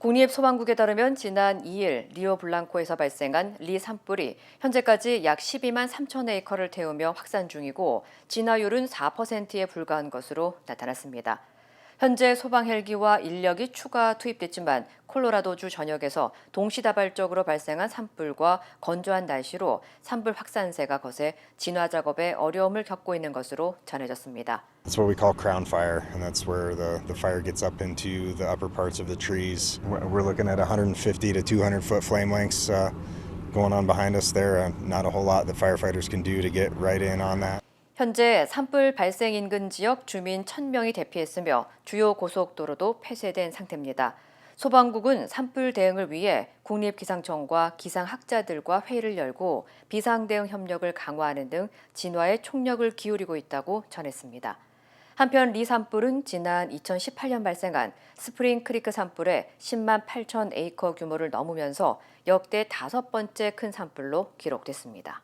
국립소방국에 따르면 지난 2일 리오 블랑코에서 발생한 리 산불이 현재까지 약 12만 3천 에이커를 태우며 확산 중이고 진화율은 4%에 불과한 것으로 나타났습니다. 현재 소방 헬기와 인력이 추가 투입됐지만 콜로라도주 전역에서 동시다발적으로 발생한 산불과 건조한 날씨로 산불 확산세가 거세 진화 작업에 어려움을 겪고 있는 것으로 전해졌습니다. That's what we call crown fire, and that's where the, the fire gets up into the upper parts of the trees. We're looking at 150 to 200 foot flame lengths uh, going on behind us there. Uh, not a whole lot that firefighters can do to get right in on that. 현재 산불 발생 인근 지역 주민 1000명이 대피했으며 주요 고속도로도 폐쇄된 상태입니다. 소방국은 산불 대응을 위해 국립기상청과 기상학자들과 회의를 열고 비상 대응 협력을 강화하는 등 진화에 총력을 기울이고 있다고 전했습니다. 한편 리 산불은 지난 2018년 발생한 스프링 크리크 산불의 10만 8천 에이커 규모를 넘으면서 역대 다섯 번째 큰 산불로 기록됐습니다.